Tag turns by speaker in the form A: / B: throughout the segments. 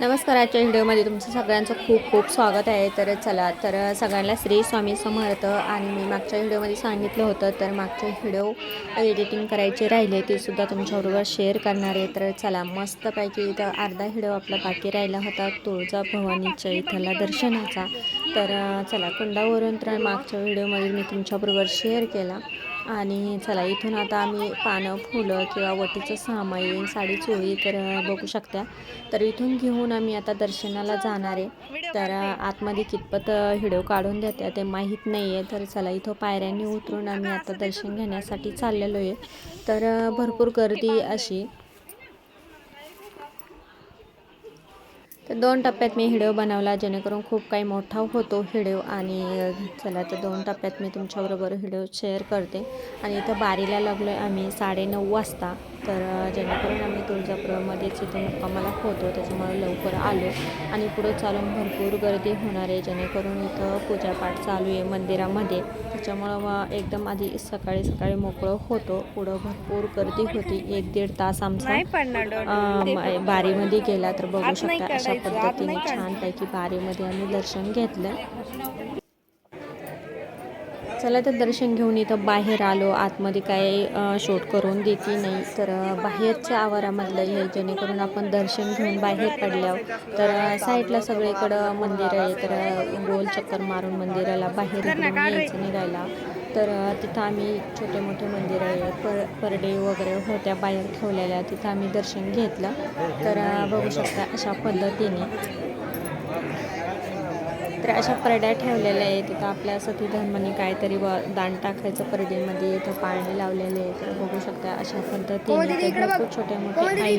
A: नमस्कार आजच्या व्हिडिओमध्ये तुमचं सगळ्यांचं खूप खूप स्वागत आहे. तर चला तर सगळ्यांना श्री स्वामी समर्थ आणि मी मागच्या व्हिडिओमध्ये सांगितलं होतं तर मागचे व्हिडिओ एडिटिंग करायचे राहिले ते सुद्धा तुमच्याबरोबर शेअर करणार आहे. तर चला मस्तपैकी इथं अर्धा व्हिडिओ आपला बाकी राहिला होता तुळजाभवानीच्या इथला दर्शनाचा. तर चला कुंडावरून तर मागच्या व्हिडिओमध्ये मी तुमच्याबरोबर शेअर केला. आणि चला इथून आता आम्ही पानं फुलं किंवा वटीचं सामाईन साडी चोळी तर बघू शकता. तर इथून घेऊन आम्ही आता दर्शनाला जाणार आहे. तर आतमध्ये कितपत हिडो काढून देते ते माहीत नाही आहे तर चला इथं पायऱ्यांनी उतरून आम्ही आता दर्शन घेण्यासाठी चाललेलो आहे. तर भरपूर गर्दी अशी. तर दोन टप्प्यात मी व्हिडिओ बनवला जेणेकरून खूप काही मोठा होतो व्हिडिओ आणि चला तर दोन टप्प्यात मी तुमच्याबरोबर व्हिडिओ शेअर करते. आणि इथं बारीला लागलो आहे आम्ही साडेनऊ वाजता. तर जेणेकरून आम्ही तुळजापुरामध्येच इथं मुक्कामाला होतो त्याच्यामुळे लवकर आलो. आणि पुढं चालून भरपूर गर्दी होणार आहे जेणेकरून इथं पूजापाठ चालू आहे मंदिरामध्ये. त्याच्यामुळं मग एकदम आधी सकाळी सकाळी मोकळं होतो. पुढं भरपूर गर्दी होती एक दीड तास आमचा बारीमध्ये गेला तर बघू शकता अशा पद्धतीने छानपैकी बारीमध्ये आम्ही दर्शन घेतलं. चला तर दर्शन घेऊन इथं बाहेर आलो. आतमध्ये काय अ, शूट करून देते नाही. तर बाहेरच्या आवारामधलं हे जेणेकरून आपण दर्शन घेऊन बाहेर पडल्यावर. तर साईडला सगळीकडं मंदिर आहे. तर गोल चक्कर मारून मंदिराला बाहेर यायचं निघायला तर तिथं आम्ही छोटे मोठे मंदिर आहे. पर परडे वगैरे होत्या बाहेर ठेवलेल्या. तिथं आम्ही दर्शन घेतलं. तर बघू शकता अशा पद्धतीने. तर अशा परड्या ठेवलेल्या आहे तिथं आपल्या सती धर्माने काहीतरी व दान टाकायचं परडीमध्ये इथं पाळणे लावलेले आहे तर बघू शकता अशा पद्धतीने तर भरपूर छोटे मोठे आहे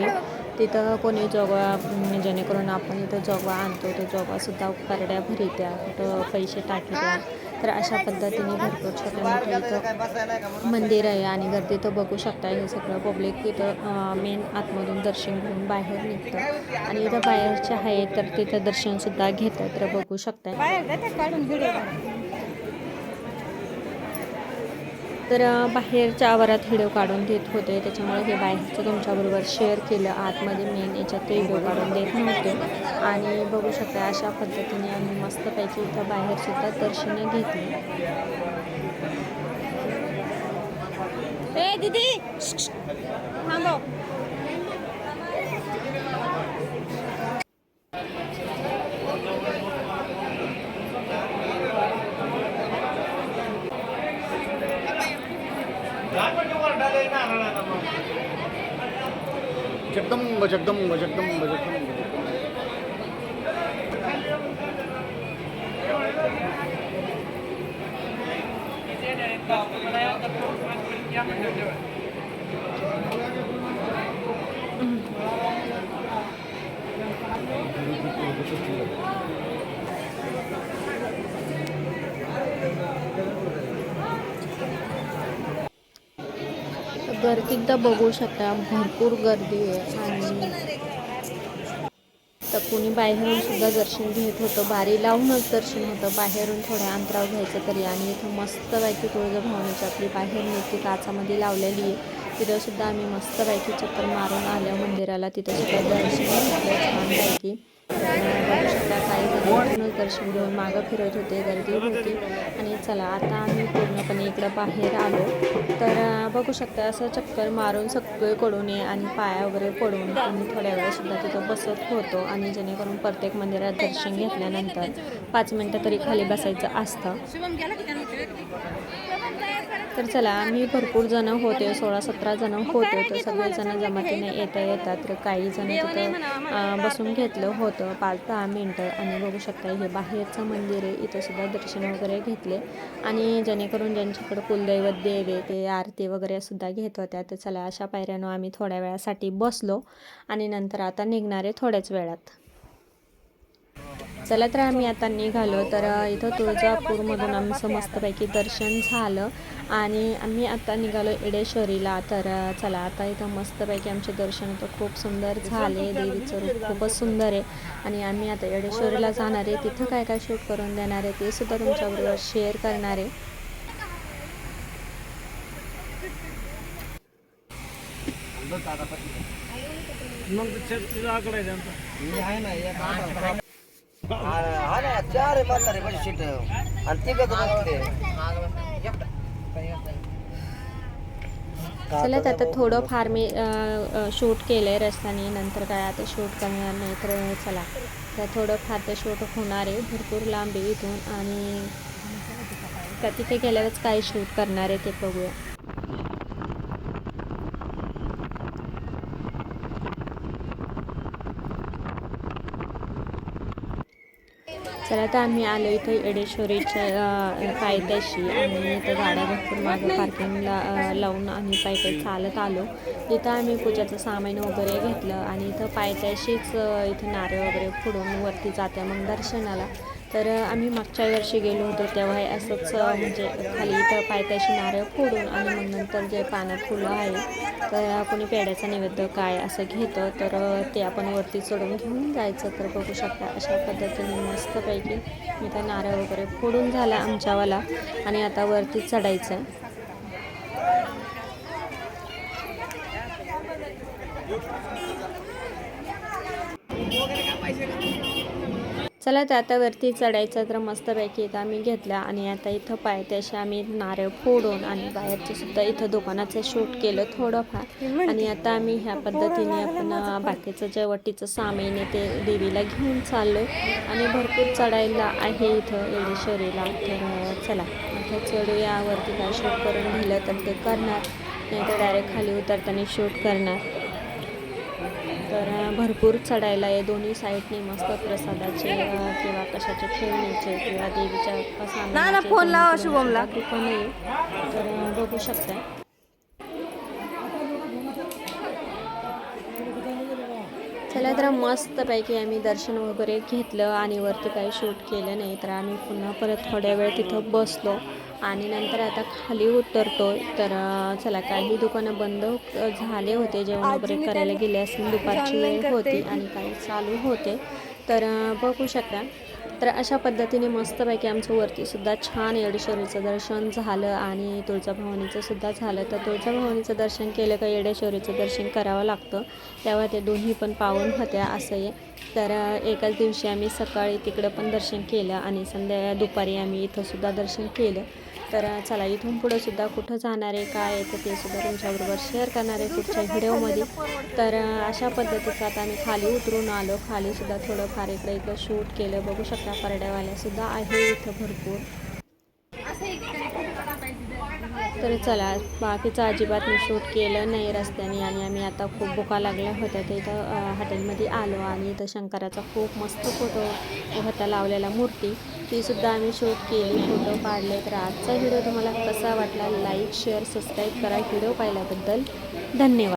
A: तिथं कोणी जोगवा म्हणजे जेणेकरून आपण इथं जोगवा आणतो तो जोगवासुद्धा परड्या भरित्या कुठं पैसे टाकल्या तर अशा पद्धतीने भरपूर छोटे मोठे इथं मंदिर आहे आणि गर्दी तर बघू शकता हे सगळं पब्लिक तिथं मेन आतमधून दर्शन घेऊन बाहेर निघतं. आणि इथं बाहेरचे आहे तर तिथं दर्शनसुद्धा घेतात तर बघू शकता तर बाहेरच्या आवारात व्हिडिओ काढून देत होते. त्याच्यामुळे हे बाहेरचं तुमच्याबरोबर शेअर केलं. आतमध्ये मेन याच्यात ते व्हिडिओ काढून देत नव्हते. आणि बघू शकता अशा पद्धतीने आम्ही मस्तपैकी इथं बाहेरसुद्धा दर्शने घेतली.
B: ए दीदी! थांबव.
C: Jagadamba Jagadamba Jagadamba Jagadamba
A: Thank you. तर बघू शकता. भरपूर गर्दी आहे आणि तर कुणी बाहेरून सुद्धा दर्शन घेत होतं. बारी लावूनच दर्शन होतं. बाहेरून थोड्या अंतरावर घ्यायचं तरी आणि इथं मस्तपैकी तुळजाभवानीची आपली बाहेर मूर्ती काचामध्ये लावलेली आहे. तिथं सुद्धा आम्ही मस्तपैकी चक्कर मारून आल्या मंदिराला. तिथं सुद्धा दर्शन घेतलं छानपैकी. दर्शन घेऊन मागं फिरत होते गर्दी होती. आणि चला आता आम्ही पूर्णपणे इकडं बाहेर आलो. तर बघू शकता असं चक्कर मारून सगळीकडून ये आणि पाया वगैरे पडून आम्ही थोड्या वेळासुद्धा तिथं बसत होतो. आणि जेणेकरून प्रत्येक मंदिरात दर्शन घेतल्यानंतर पाच मिनटं तरी खाली बसायचं असतं. तर चला आम्ही भरपूर जण होते सोळा सतरा जण होते. तर सगळेजण जमातीने येता येतात तर काही जण तिथं बसून घेतलं होतं. पाच दहा मिनटं आणि बघू शकता हे बाहेरचं मंदिर आहे. इथं सुद्धा दर्शन वगैरे घेतले. आणि जेणेकरून ज्यांच्याकडे कुलदैवत देव आहे ते आरती वगैरे सुद्धा घेत होत्या तर चला अशा पायऱ्यानं आम्ही थोड्या वेळासाठी बसलो आणि नंतर आता निघणारे थोड्याच वेळात. चला तर आम्ही आता निघालो. तर इथं तुळजापूरमधून आमचं मस्तपैकी दर्शन झालं आणि आम्ही आता निघालो एडेश्वरीला तर चला आता इथं मस्तपैकी आमचे दर्शन तर खूप सुंदर झाले. देवीचं रूप खूपच सुंदर आहे आणि आम्ही आता एडेश्वरीला जाणार आहे. तिथं काय काय शूट करून देणार आहे ते सुद्धा तुमच्याबरोबर शेअर करणार आहे.
D: हा ना चार म्हातारे आणि
A: चला तर आता थोडं फार मी शूट केलं आहे रस्त्याने. नंतर काय आता शूट करणार नाही तर चला. तर थोडं फार ते शूट होणार आहे. भरपूर लांब आहे इथून आणि तर तिथे गेल्यावरच काय शूट करणार आहे ते बघूया. चला तर आम्ही आलो इथं येडेश्वरीच्या पायथ्याशी. आणि इथं गाड्या भरपूर मागं पार्किंगला लावून आम्ही पाय चालत आलो. इथं आम्ही पूजाचं सामान वगैरे घेतलं आणि इथं पायथ्याशीच इथं नारळ वगैरे फोडून वरती जाते मग दर्शनाला. तर आम्ही मागच्या वर्षी गेलो होतो तेव्हा हे असंच म्हणजे खाली इथं पायथ्याशी नारळ फोडून आणि मग नंतर जे पानं फुलं आहे तर कोणी पेड्याचा नैवेद्य काय असं घेतं तर ते आपण वरती चढून घेऊन जायचं. तर बघू शकता अशा पद्धतीने मस्तपैकी मी तर नारळ वगैरे फोडून झाला आमच्यावाला आणि आता वरती चढायचं आहे चला तर आता वरती चढायचं तर मस्तपैकी इथं आम्ही घेतला आणि आता इथं पायथ्याशी आम्ही नारळ फोडून आणि बाहेरचे सुद्धा इथं दुकानाचं शूट केलं थोडंफार. आणि आता आम्ही ह्या पद्धतीने आपण बाकीचं जे वटीचं सामान आहे ते देवीला घेऊन चाललो आणि भरपूर चढायला आहे इथं येडेश्वरीला तर चला आता चढूया. वरती काय शूट करून दिलं तर ते करणार. नाही तर डायरेक्ट खाली उतरताना शूट करणार. तर भरपूर चढायला आहे. दोन्ही साईडने मस्त प्रसादाचे किंवा कशाचे खेळण्याचे किंवा देवीच्या सामानाचे
B: फोन लावा शुभमला.
A: दुकानं आहे तर बघू शकता चला तर मस्तपैकी आम्ही दर्शन वगैरे घेतलं आणि वरती काही शूट केलं नाही तर आम्ही पुन्हा परत थोड्या वेळ तिथं बसलो. आणि नंतर आता खाली उतरतो तर चला काही दुकानं बंद झाले होते. जेवण वगैरे करायला गेले असतील दुपारची वेळ होती आणि काही चालू होते. तर बघू शकता. तर अशा पद्धतीने मस्तपैकी आमचं वरती सुद्धा छान येडेश्वरीचं दर्शन झालं आणि तुळजाभवानीचं सुद्धा झालं. तर तुळजाभवानीचं दर्शन केलं का येडेश्वरीचं दर्शन करावं लागतं. तेव्हा ते दोन्ही पण पावन होत्या असं आहे तर एकाच दिवशी आम्ही सकाळी तिकडं पण दर्शन केलं आणि संध्या दुपारी आम्ही इथं सुद्धा दर्शन केलं. तर चला इथून पुढं सुद्धा कुठं जाणार आहे काय आहे तर ते सुद्धा तुमच्याबरोबर शेअर करणार आहे पुढच्या व्हिडिओमध्ये तर अशा पद्धतीचं आता आम्ही खाली उतरून आलो. खाली सुद्धा थोडंफार इकडे इकडं शूट केलं. बघू शकता परड्यावाल्यासुद्धा आहे इथं भरपूर. तर चला बाकीचं अजिबात मी शूट केलं नाही रस्त्याने आणि आम्ही आता खूप भुका लागल्या होत्या. तर इथं हॉटेलमध्ये आलो आणि इथं शंकराचा खूप मस्त फोटो होता लावलेला मूर्ती. तीसुद्धा आम्ही शूट केली फोटो काढले तर आजचा व्हिडिओ तुम्हाला कसा वाटला? लाईक शेअर सबस्क्राईब करा. व्हिडिओ पाहिल्याबद्दल धन्यवाद.